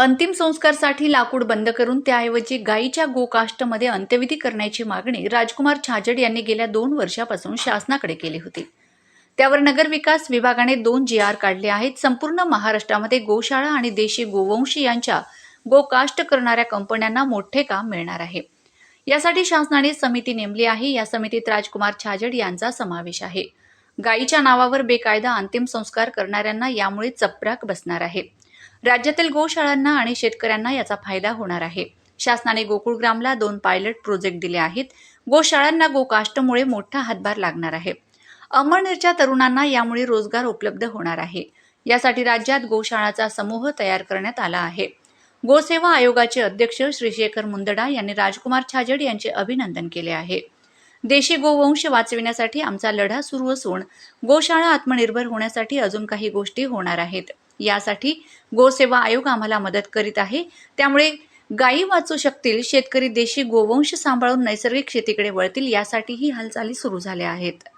अंतिम संस्कारसाठी लाकूड बंद करून त्याऐवजी गायीच्या गोकाष्टमध्ये अंत्यविधी करण्याची मागणी राजकुमार छाजड यांनी गेल्या दोन वर्षापासून शासनाकडे केली होती. त्यावर नगरविकास विभागाने दोन जी आर काढले आहेत. संपूर्ण महाराष्ट्रामध्ये गोशाळा आणि देशी गोवंशी यांच्या गोकाष्ट करणाऱ्या कंपन्यांना मोठे काम मिळणार आहे. यासाठी शासनाने समिती नेमली आहे. या समितीत राजकुमार छाजड यांचा समावेश आहे. गायीच्या नावावर बेकायदा अंतिम संस्कार करणाऱ्यांना यामुळे चपराक बसणार आहे. राज्यातील गोशाळांना आणि शेतकऱ्यांना याचा फायदा होणार आहे. शासनाने गोकुळग्रामला दोन पायलट प्रोजेक्ट दिले आहेत. गोशाळांना गोकाष्टमुळे मोठा हातभार लागणार आहे. अमळनेरच्या तरुणांना यामुळे रोजगार उपलब्ध होणार आहे. यासाठी राज्यात गोशाळाचा समूह तयार करण्यात आला आहे. गोसेवा आयोगाचे अध्यक्ष श्री शेखर मुंदडा यांनी राजकुमार छाजड यांचे अभिनंदन केले आहे. देशी गोवंश वाचविण्यासाठी आमचा लढा सुरू असून गोशाळा आत्मनिर्भर होण्यासाठी अजून काही गोष्टी होणार आहेत. यासाठी गोसेवा आयोग आम्हाला मदत करीत आहे. त्यामुळे गायी वाचू शकतील शेतकरी देशी गोवंश सांभाळून नैसर्गिक शेतीकडे वळतील यासाठी ही हालचाली सुरू झाल्या आहेत.